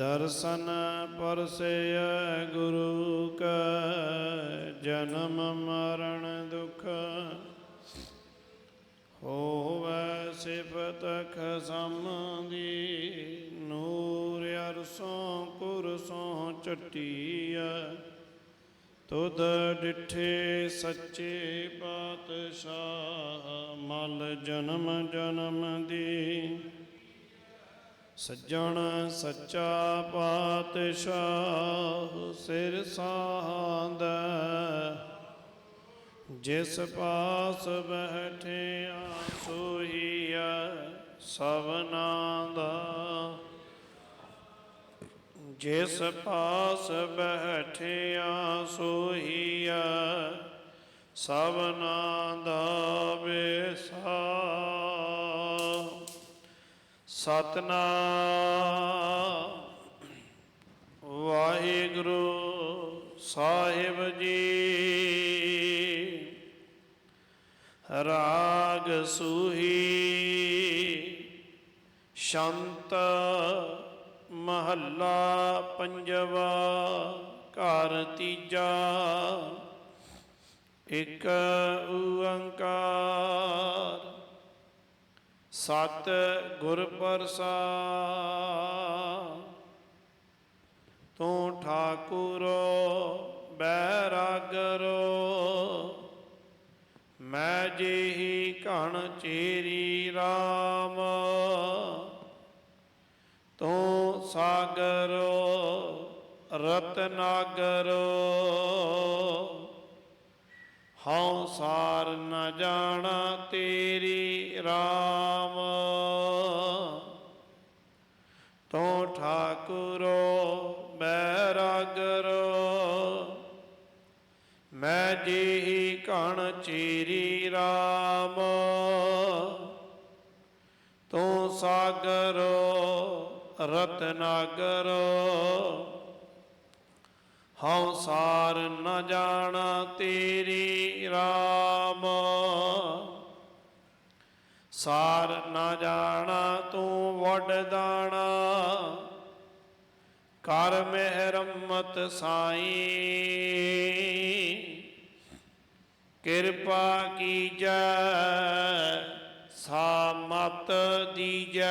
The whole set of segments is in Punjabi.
ਦਰਸ਼ਨ ਪਰਸੇ ਗੁਰੂ ਕਾ, ਜਨਮ ਮਰਨ ਦੁਖ ਹੋਵੈ ਸਿਫਤ ਖਸਮ ਦੀ ਨੂਰ ਅਰਸੋਂ ਕੁਰਸੋਂ ਚਟੀਆ ਤੁਧ ਡਿਠੇ ਸੱਚੇ ਪਾਤਸ਼ਾਹ, ਮਲ ਜਨਮ ਜਨਮ ਦੀ। ਸੱਜਣ ਸੱਚਾ ਪਾਤਸ਼ਾਹ ਸਿਰ ਸਾਹੰਦ ਜਿਸ ਪਾਸ ਬੈਠਿਆ ਸੋਹੀਆ ਸਭਨਾ ਦਾ ਜਿਸ ਪਾਸ ਬੈਠਿਆ ਸੋਹੀਆ ਸਭਨਾ ਦਾ ਵੇਸਾ ਸਤਨਾਮ। ਵਾਹਿਗੁਰੂ ਸਾਹਿਬ ਜੀ। ਰਾਗ ਸੂਹੀ। ਸ਼ੰਤ ਮਹੱਲਾ ਪੰਜਵਾ। ਘਰ ਤੀਜਾ। ਇੱਕ ਓੰਕਾਰ। ਸਤ ਗੁਰ ਪ੍ਰਸਾਦ ਤੂੰ ਠਾਕੁਰੋ ਬੈਰਾਗਰੋ ਮੈਂ ਜਿਹੀ ਘਣ ਚੇਰੀ RAM ਤੂੰ ਸਾਗਰੋ ਰਤਨਾਗਰੋ ਹਉ ਸਾਰ ਨ ਜਾਣਾ ਤੇਰੀ RAM ਤੂੰ ਠਾਕੁਰੋ ਬੈਰਾਗਰੋ ਮੈਂ ਜਿਹੀ ਕਣ ਚੀਰੀ RAM ਤੂੰ ਸਾਗਰੋ, ਰਤਨਾਗਰੋ। ਹਉ ਸਾਰ ਨ ਜਾਣਾ ਤੇਰੀ RAM ਸਾਰ ਨ ਜਾਣਾ ਤੂੰ ਵੱਡ ਦਾਣਾ। ਕਰ ਮਿਹਰਮਤ ਸਾਈ। ਕਿਰਪਾ ਕੀਜੈ, ਸਾਮਤ ਦੀਜੈ।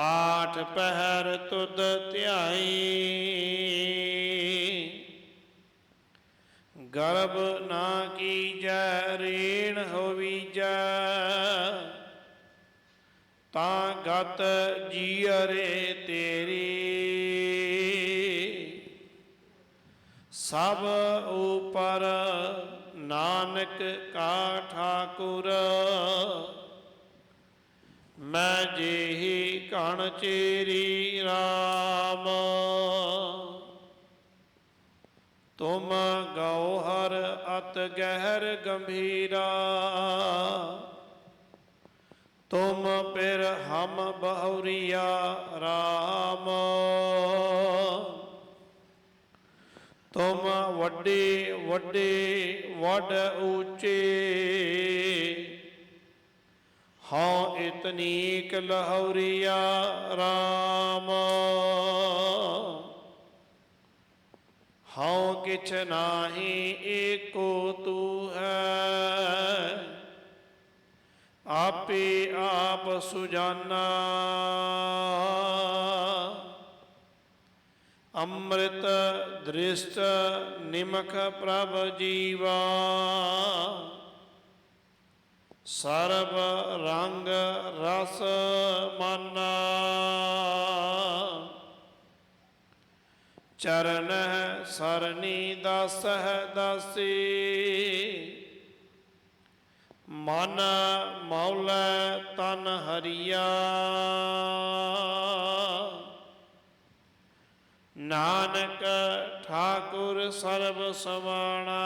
ਆਠ ਪਹਿਰ ਤੁਧ ਧਿਆਈ। ਗਰਭ ਨਾ ਕੀਜੈ, ਰੇਣ ਹੋਵੀਜੈ। ਤਾਂ ਗਤ ਜੀਅਰੇ ਤੇਰੀ। ਸਭ ਉਪਰ ਨਾਨਕ ਕਾ ਠਾਕੁਰ। ਮੈਂ ਜਿਹੀ ਕਣ ਚੇਰੀ RAM ਤੁਮ ਗੌਹਰ ਅਤ ਗਹਿਰ ਗੰਭੀਰਾ। ਤੁਮ ਪਿਰ ਹਮ ਬਹੁਰੀਆ RAM ਤੁਮ ਵੱਡੇ ਵੱਡੇ ਵੱਡ ਉੱਚੇ। ਹਉ ਇਤਨੀਕ ਲਹੌਰੀਆ RAM ਹਉ ਕਿਛ ਨਾਹੀ ਏਕੋ ਤੂ ਹੈ। ਆਪੇ ਆਪ ਸੁਜਾਨਾ। ਅੰਮ੍ਰਿਤ ਦ੍ਰਿਸ਼ਟ ਨਿਮਖ ਪ੍ਰਭ ਜੀਵਾ। ਸਰਬ ਰੰਗ ਰਸ ਮਾਨਾ। ਚਰਨ ਸਰਨੀ ਦਾਸਹਿ ਦਸੀ। ਮਨ ਮੌਲਾ ਤਨ ਹਰੀਆ। ਨਾਨਕ ਠਾਕੁਰ ਸਰਬ ਸਮਾਣਾ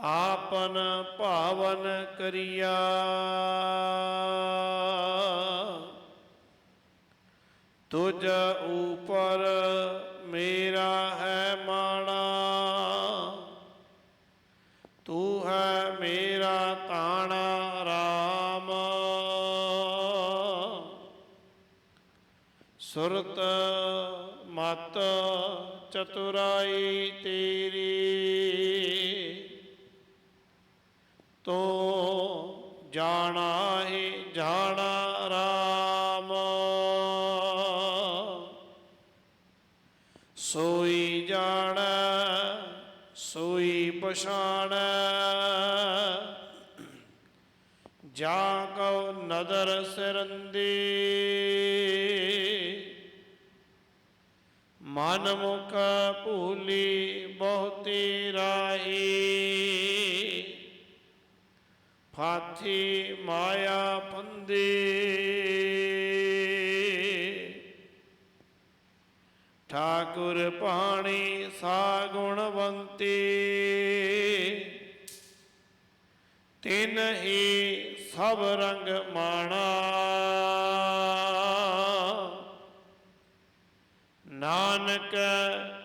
ਆਪਨ ਭਾਵਨ ਕਰਿਆ। ਤੁਝ ਉਪਰ ਮੇਰਾ ਹੈ ਮਾਣਾ। ਤੂੰ ਹੈ ਮੇਰਾ ਤਾਣਾ RAM ਸੁਰਤ ਮਤ ਚਤੁਰਾਈ ਤੇਰੀ। ਤੋ ਜਾਣਾ ਹੀ ਜਾਣਾ ਰਾਮ। ਸੋਈ ਜਾਣੈ, ਸੋਈ ਪਛਾਣ। ਜਾ ਕਉ ਨਦਰ ਸਿਰੰਦੀ। ਮਨ ਮੁਖ ਭੂਲੀ ਬਹੁਤੀ ਰਾਹੀ ਫਾਥੀ ਮਾਇਆ ਫੰਦੀ ਠਾਕੁਰ ਪਾਣੀ ਸਾ ਗੁਣਵੰਤੀ ਤਿਨ ਹੀ ਸਭ ਰੰਗ ਮਾਣਾ। ਨਾਨਕ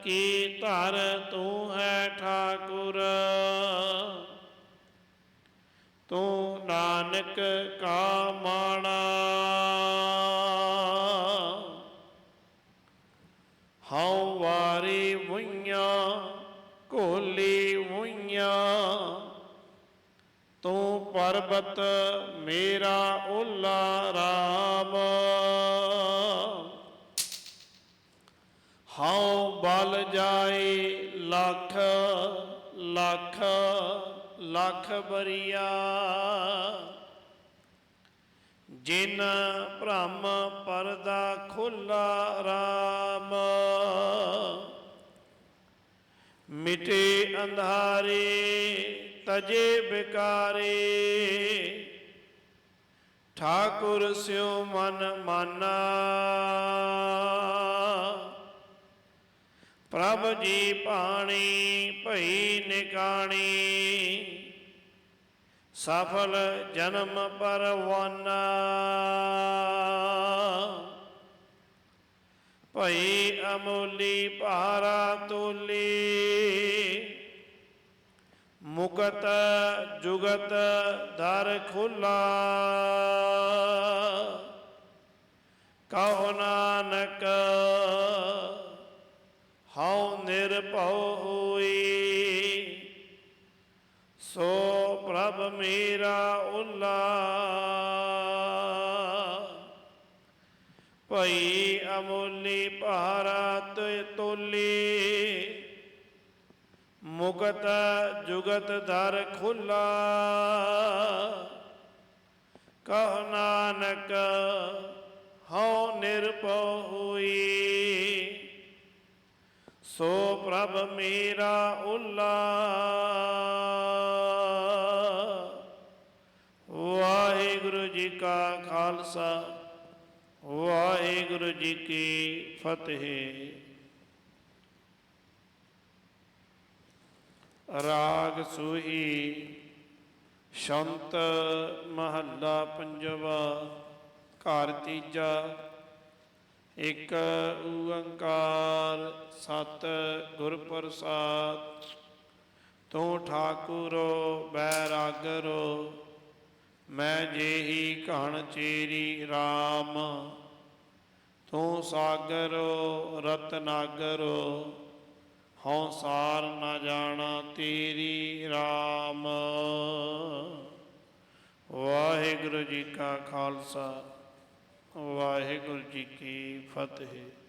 ਕੀ ਧਰ ਤੂੰ ਹੈ ਠਾਕੁਰ? ਤੂੰ ਨਾਨਕ ਕਾ ਮਾਣਾ। ਹਉ ਵਾਰੀ ਮੁਈਆਂ ਕੋਲੀ ਮੁਈਆਂ। ਤੂੰ ਪਰਬਤ ਮੇਰਾ ਓਲਾ ਰਾਮ। ਹਉ ਬਲ ਜਾਏ ਲੱਖ ਲੱਖ। ਲੱਖ ਬਰੀਆ। ਜਿਨ ਭ੍ਰਮ ਪਰਦਾ ਖੁੱਲਾ ਰਾਮ। ਮਿਟੇ ਅੰਧਾਰੇ, ਤਜੇ ਬਿਕਾਰੇ। ਠਾਕੁਰ ਸਿਉ ਮਨ ਮਾਨਾ। ਪ੍ਰਭ ਜੀ ਪਾਣੀ ਭਈ ਨਿਕਾਣੀ। ਸਫਲ ਜਨਮ ਪਰਵਾਨਾ। ਭਈ ਅਮੋਲੀ ਭਾਰਾ ਤੋਲੀ, ਮੁਕਤ ਜੁਗਤ ਦਰ ਖੁੱਲਾ। ਕਹੋ ਨਾਨਕ, ਹਉ ਨਿਰਭਉ ਹੋਈ ਸੋ ਪ੍ਰਭ ਮੇਰਾ ਉਲਾ ਭਈ ਅਮੋਲੀ ਭਾਰਾ ਤੋਲੀ, ਮੁਕਤ ਜੁਗਤ ਦਰ ਖੁੱਲਾ। ਕਹ ਨਾਨਕ, ਹਉ ਨਿਰਭਉ ਹੋਈ। ਸੋ ਪ੍ਰਭ ਮੇਰਾ ਉਲਾ ਕਾ ਖਾਲਸਾ, ਵਾਹਿਗੁਰੂ ਜੀ ਕੀ ਫਤਿਹ। ਰਾਗ ਸੂਹੀ ਸ਼ੰਤ ਮਹੱਲਾ ਪੰਜਵਾ, ਘਰ ਤੀਜਾ, ਇਕ ਓੰਕਾਰ ਸਤ ਗੁਰ ਪ੍ਰਸਾਦ ਤੂੰ ਠਾਕੁਰੋ ਬੈਰਾਗਰੋ ਮੈਂ ਜੇਹੀ ਘਣ ਚੇਰੀ RAM ਤੂੰ ਸਾਗਰੋ ਰਤਨਾਗਰੋ ਹਉ ਸਾਰ ਨਾ ਜਾਣਾ ਤੇਰੀ RAM ਵਾਹਿਗੁਰੂ ਜੀ ਕਾ ਖਾਲਸਾ, ਵਾਹਿਗੁਰੂ ਜੀ ਕੀ ਫਤਿਹ।